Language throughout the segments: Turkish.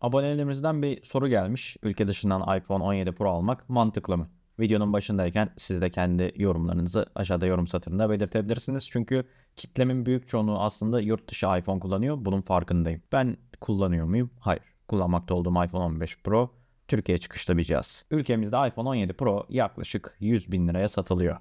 Abonelerimizden bir soru gelmiş. Ülke dışından iPhone 17 Pro almak mantıklı mı? Videonun başındayken siz de kendi yorumlarınızı aşağıda yorum satırında belirtebilirsiniz. Çünkü kitlemin büyük çoğunluğu aslında yurt dışı iPhone kullanıyor. Bunun farkındayım. Ben kullanıyor muyum? Hayır. Kullanmakta olduğum iPhone 15 Pro Türkiye çıkışlı bir cihaz. Ülkemizde iPhone 17 Pro yaklaşık 100 bin liraya satılıyor.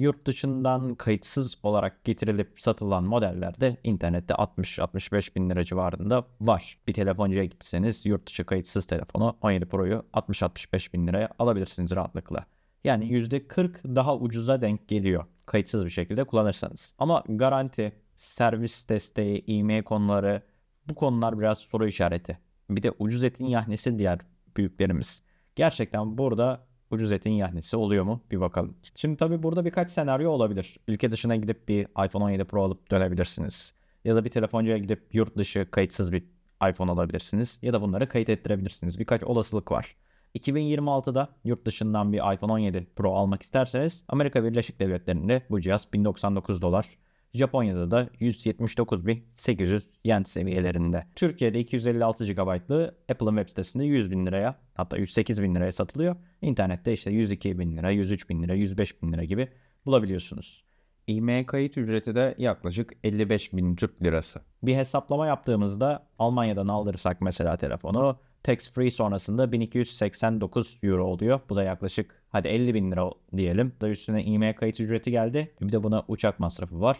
Yurt dışından kayıtsız olarak getirilip satılan modellerde internette 60-65 bin lira civarında var. Bir telefoncuya gitseniz yurt dışı kayıtsız telefonu 17 Pro'yu 60-65 bin liraya alabilirsiniz rahatlıkla. Yani %40 daha ucuza denk geliyor kayıtsız bir şekilde kullanırsanız. Ama garanti, servis desteği, e-mail konuları bu konular biraz soru işareti. Bir de ucuz etin yahnesi diğer büyüklerimiz. Gerçekten burada ucuz etin yahnesi oluyor mu? Bir bakalım. Şimdi tabii burada birkaç senaryo olabilir. Ülke dışına gidip bir iPhone 17 Pro alıp dönebilirsiniz. Ya da bir telefoncuya gidip yurt dışı kayıtsız bir iPhone alabilirsiniz. Ya da bunları kayıt ettirebilirsiniz. Birkaç olasılık var. 2026'da yurt dışından bir iPhone 17 Pro almak isterseniz Amerika Birleşik Devletleri'nde bu cihaz 1099 dolar. Japonya'da da 179.800 yen seviyelerinde. Türkiye'de 256 GB'lı Apple'ın web sitesinde 100 bin liraya hatta 108 bin liraya satılıyor. İnternette işte 102 bin lira, 103 bin lira, 105 bin lira gibi bulabiliyorsunuz. IMEI kayıt ücreti de yaklaşık 55 bin Türk lirası. Bir hesaplama yaptığımızda Almanya'dan aldırırsak mesela telefonu tax free sonrasında 1289 euro oluyor. Bu da yaklaşık hadi 50 bin lira diyelim. Da üstüne IMEI kayıt ücreti geldi. Bir de buna uçak masrafı var.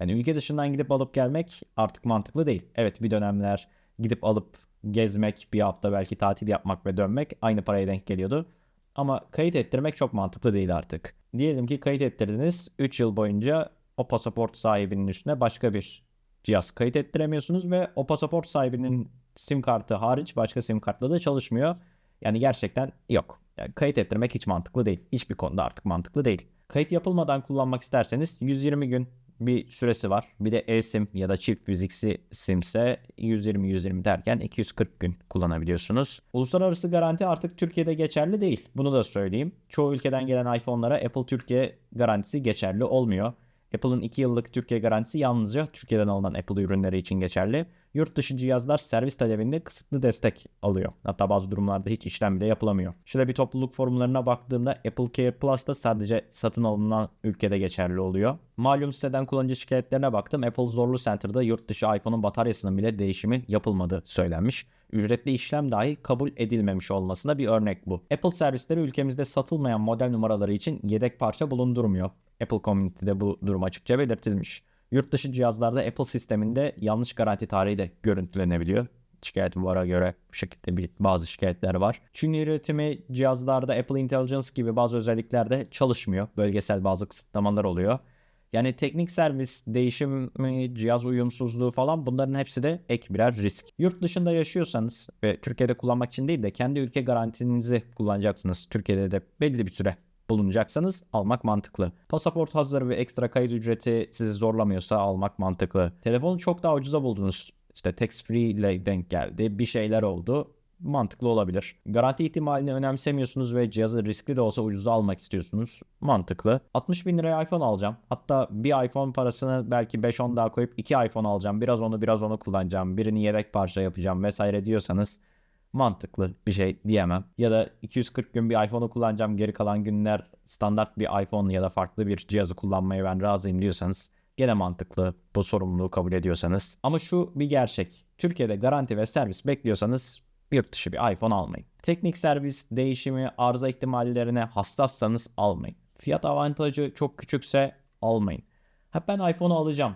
Yani ülke dışından gidip alıp gelmek artık mantıklı değil. Evet bir dönemler gidip alıp gezmek, bir hafta belki tatil yapmak ve dönmek aynı paraya denk geliyordu. Ama kayıt ettirmek çok mantıklı değil artık. Diyelim ki kayıt ettirdiniz. 3 yıl boyunca o pasaport sahibinin üstüne başka bir cihaz kayıt ettiremiyorsunuz ve o pasaport sahibinin sim kartı hariç başka sim kartla da çalışmıyor. Yani gerçekten yok. Yani kayıt ettirmek hiç mantıklı değil. Hiçbir konuda artık mantıklı değil. Kayıt yapılmadan kullanmak isterseniz 120 gün bir süresi var. Bir de e-sim ya da çift fiziksi simse 120-120 derken 240 gün kullanabiliyorsunuz. Uluslararası garanti artık Türkiye'de geçerli değil. Bunu da söyleyeyim. Çoğu ülkeden gelen iPhone'lara Apple Türkiye garantisi geçerli olmuyor. Apple'ın 2 yıllık Türkiye garantisi yalnızca Türkiye'den alınan Apple ürünleri için geçerli. Yurt dışı cihazlar servis talebinde kısıtlı destek alıyor. Hatta bazı durumlarda hiç işlem bile yapılamıyor. Şöyle bir topluluk forumlarına baktığımda Apple Care Plus da sadece satın alınan ülkede geçerli oluyor. Malum siteden kullanıcı şikayetlerine baktım. Apple Zorlu Center'da yurt dışı iPhone'un bataryasının bile değişimi yapılmadığı söylenmiş. Ücretli işlem dahi kabul edilmemiş olmasına bir örnek bu. Apple servisleri ülkemizde satılmayan model numaraları için yedek parça bulundurmuyor. Apple Community'de bu durum açıkça belirtilmiş. Yurt dışı cihazlarda Apple sisteminde yanlış garanti tarihi de görüntülenebiliyor. Şikayet vara göre bu şekilde bir, bazı şikayetler var. Çin üretimi cihazlarda Apple Intelligence gibi bazı özelliklerde çalışmıyor. Bölgesel bazı kısıtlamalar oluyor. Yani teknik servis, değişimi, cihaz uyumsuzluğu falan bunların hepsi de ek birer risk. Yurt dışında yaşıyorsanız ve Türkiye'de kullanmak için değil de kendi ülke garantinizi kullanacaksınız. Türkiye'de de belli bir süre bulunacaksanız almak mantıklı. Pasaport hazır ve ekstra kayıt ücreti sizi zorlamıyorsa almak mantıklı. Telefonu çok daha ucuza buldunuz. İşte tax free ile denk geldi. Bir şeyler oldu mantıklı olabilir. Garanti ihtimalini önemsemiyorsunuz ve cihazı riskli de olsa ucuza almak istiyorsunuz. Mantıklı. 60 bin liraya iPhone alacağım. Hatta bir iPhone parasını belki 5-10 daha koyup 2 iPhone alacağım. Biraz onu biraz onu kullanacağım. Birini yedek parça yapacağım vesaire diyorsanız mantıklı bir şey diyemem. Ya da 240 gün bir iPhone'u kullanacağım. Geri kalan günler standart bir iPhone ya da farklı bir cihazı kullanmaya ben razıyım diyorsanız gene mantıklı bu sorumluluğu kabul ediyorsanız. Ama şu bir gerçek. Türkiye'de garanti ve servis bekliyorsanız yurt dışı bir iPhone almayın. Teknik servis, değişimi, arıza ihtimallerine hassassanız almayın. Fiyat avantajı çok küçükse almayın. Ha ben iPhone'u alacağım.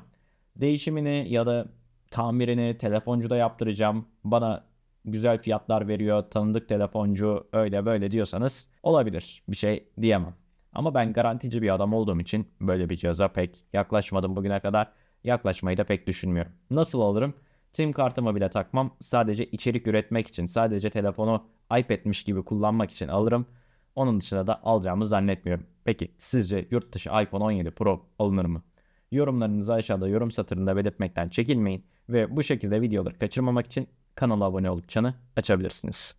Değişimini ya da tamirini telefoncuda yaptıracağım. Bana güzel fiyatlar veriyor, tanıdık telefoncu öyle böyle diyorsanız olabilir. Bir şey diyemem. Ama ben garantici bir adam olduğum için böyle bir cihaza pek yaklaşmadım bugüne kadar. Yaklaşmayı da pek düşünmüyorum. Nasıl alırım? Sim kartımı bile takmam. Sadece içerik üretmek için, sadece telefonu iPad'miş gibi kullanmak için alırım. Onun dışında da alacağımı zannetmiyorum. Peki sizce yurt dışı iPhone 17 Pro alınır mı? Yorumlarınızı aşağıda yorum satırında belirtmekten çekinmeyin ve bu şekilde videoları kaçırmamak için kanala abone olup çanı açabilirsiniz.